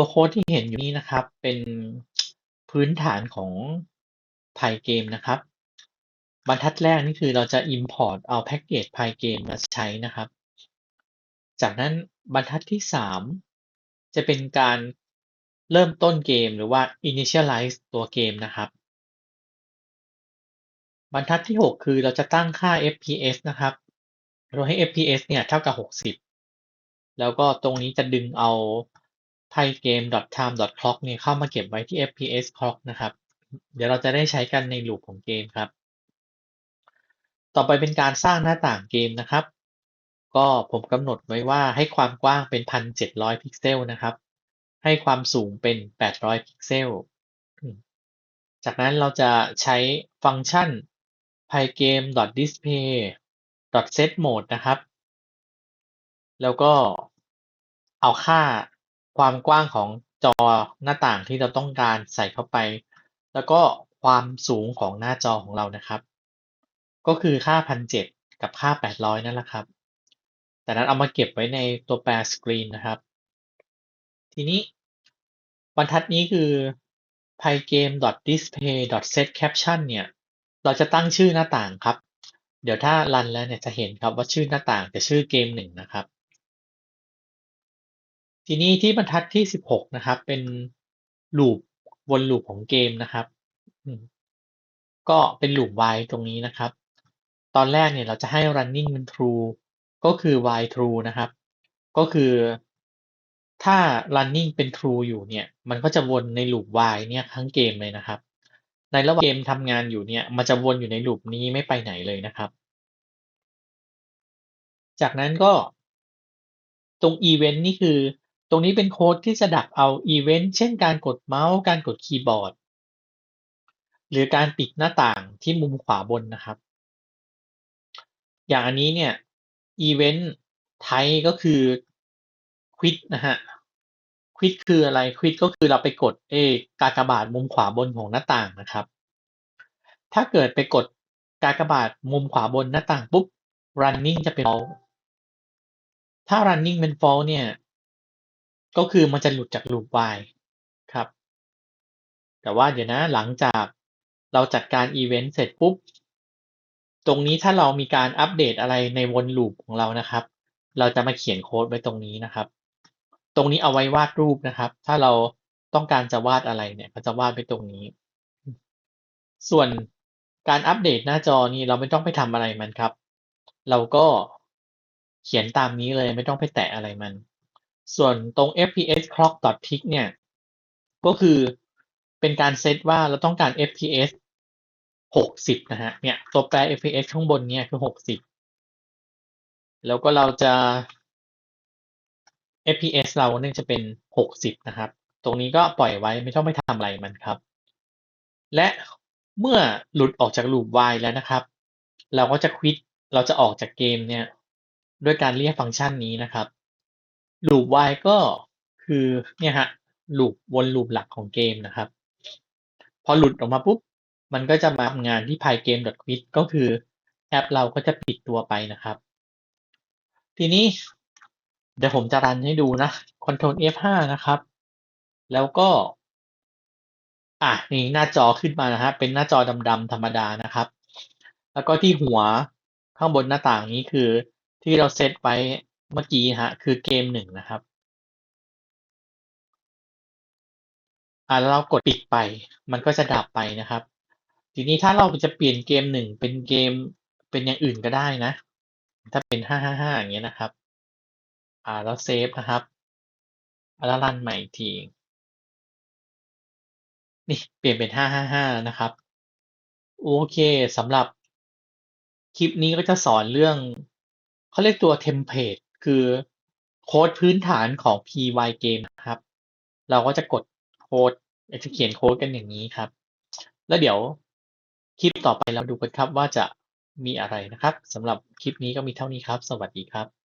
ตัวโค้ดที่เห็นอยู่นี้นะครับ เป็นพื้นฐานของ Pygame นะครับ บรรทัดแรกนี่คือเราจะ import เอาแพ็กเกจ Pygame มาใช้นะครับ จากนั้นบรรทัดที่ 3 จะเป็นการเริ่มต้นเกมหรือว่า initialize ตัวเกมนะครับ บรรทัดที่ 6 คือเราจะตั้งค่า FPS นะครับ เราให้ FPS เนี่ยเท่ากับ 60 แล้วก็ตรงนี้จะดึงเอา pygame.time.clock เนี่ยเข้ามาเก็บไว้ที่ FPS clock นะครับ เดี๋ยวเราจะได้ใช้กันในลูปของเกมครับ ต่อไปเป็นการสร้างหน้าต่างเกมนะครับ ก็ผมกำหนดไว้ว่าให้ความกว้างเป็น 1,700 พิกเซลนะครับ ให้ความสูงเป็น 800 พิกเซล จากนั้นเราจะใช้ฟังก์ชัน pygame.display.setMode นะครับ แล้วก็เอาค่า ความกว้างของจอหน้าต่างที่เราต้องการใส่เข้าไป แล้วก็ความสูงของหน้าจอของเรานะครับ ก็คือค่า 1,700 กับค่า 800 นั่นแหละครับ แต่นั้นเอามาเก็บไว้ในตัวแปรสกรีนนะครับ ทีนี้บรรทัดนี้คือ pygame.display.setCaption เนี่ย เราจะตั้งชื่อหน้าต่างครับ เดี๋ยวถ้ารันแล้วเนี่ยจะเห็นครับว่าชื่อหน้าต่างจะชื่อเกมหนึ่งนะครับ ทีนี้ที่บรรทัดที่16นะครับ เป็นลูปวนลูปของเกมนะครับ ก็เป็นลูป while ตรงนี้นะครับ ตอนแรกเนี่ยเราจะให้ running เป็น true ก็คือ while true นะครับ ก็คือถ้า running เป็น true อยู่เนี่ย มันก็จะวนในลูป while เนี่ยทั้งเกมเลยนะครับ ในระหว่างเกมทำงานอยู่เนี่ย มันจะวนอยู่ในลูปนี้ไม่ไปไหนเลยนะครับ จากนั้นก็ตรง event นี่คือ ตรงนี้เป็นโค้ดที่จะดักเอา event เช่นการกดเมาส์ การกดคีย์บอร์ด หรือการปิดหน้าต่างที่มุมขวาบนนะครับ อย่างอันนี้เนี่ย event type ก็คือ quit นะฮะ quit คืออะไร quit ก็คือเราไปกดเอกากบาทมุมขวาบนของหน้าต่างนะครับ ถ้าเกิดไปกดกากบาทมุมขวาบนหน้าต่างปุ๊บ running จะเป็น false ถ้า running เป็น false เนี่ย ก็คือมันจะหลุดจาก loop while ครับ แต่ว่าเดี๋ยวนะหลังจากเราจัดการ event เสร็จปุ๊บ ตรงนี้ถ้าเรามีการอัปเดตอะไรในวนลูปของเรานะครับ เราจะมาเขียนโค้ดไว้ตรงนี้นะครับ ตรงนี้เอาไว้วาดรูปนะครับ ถ้าเราต้องการจะวาดอะไรเนี่ยก็จะวาดไปตรงนี้ ส่วนการอัปเดตหน้าจอนี่เราไม่ต้องไปทำอะไรมันครับ เราก็เขียนตามนี้เลยไม่ต้องไปแตะอะไรมัน ส่วนตรง fps clock tick เนี่ย ก็คือเป็นการเซตว่าเราต้องการ fps 60 นะฮะ เนี่ย ตัวแปร fps ข้างบนเนี่ยคือ 60 แล้วก็เราจะ fps เราเนี่ยจะเป็น 60 นะครับ ตรงนี้ก็ปล่อยไว้ไม่ต้องไปทำอะไรมันครับ และเมื่อหลุดออกจากลูป while แล้วนะครับ เราก็จะควิด เราจะออกจากเกมเนี่ย ด้วยการเรียกฟังก์ชันนี้นะครับ loop while ก็คือเนี่ยฮะลูปวนลูปหลักของเกมนะครับ พอหลุดออกมาปุ๊บ มันก็จะมาทำงานที่ pygame.quit ก็คือแอปเราก็จะปิดตัวไปนะครับ ทีนี้เดี๋ยวผมจะรันให้ดูนะ Ctrl F5 นะครับ แล้วก็อะนี่หน้าจอขึ้นมานะฮะเป็นหน้าจอดำๆธรรมดานะครับ แล้วก็ที่หัวข้างบนหน้าต่างนี้คือที่เราเซตไว้ เมื่อกี้ฮะ คือเกมหนึ่งนะครับ อ่าเรากดปิดไป มันก็จะดับไปนะครับ ทีนี้ถ้าเราจะเปลี่ยนเกมหนึ่งเป็นเกมเป็นอย่างอื่นก็ได้นะ ถ้าเป็นห้าห้าห้าอย่างเงี้ยนะครับ อ่าแล้วเซฟนะครับแล้วรันใหม่อีกทีนี่เปลี่ยนเป็นห้าห้าห้านะครับ โอเคสำหรับคลิปนี้ก็จะสอนเรื่องเขาเรียกตัวเทมเพลต คือโค้ดพื้นฐานของ Pygame ครับ เราก็จะกดโค้ดจะเขียนโค้ดกันอย่างนี้ครับ แล้วเดี๋ยวคลิปต่อไปเราดูกันครับว่าจะมีอะไรนะครับสำหรับคลิปนี้ก็มีเท่านี้ครับ สวัสดีครับ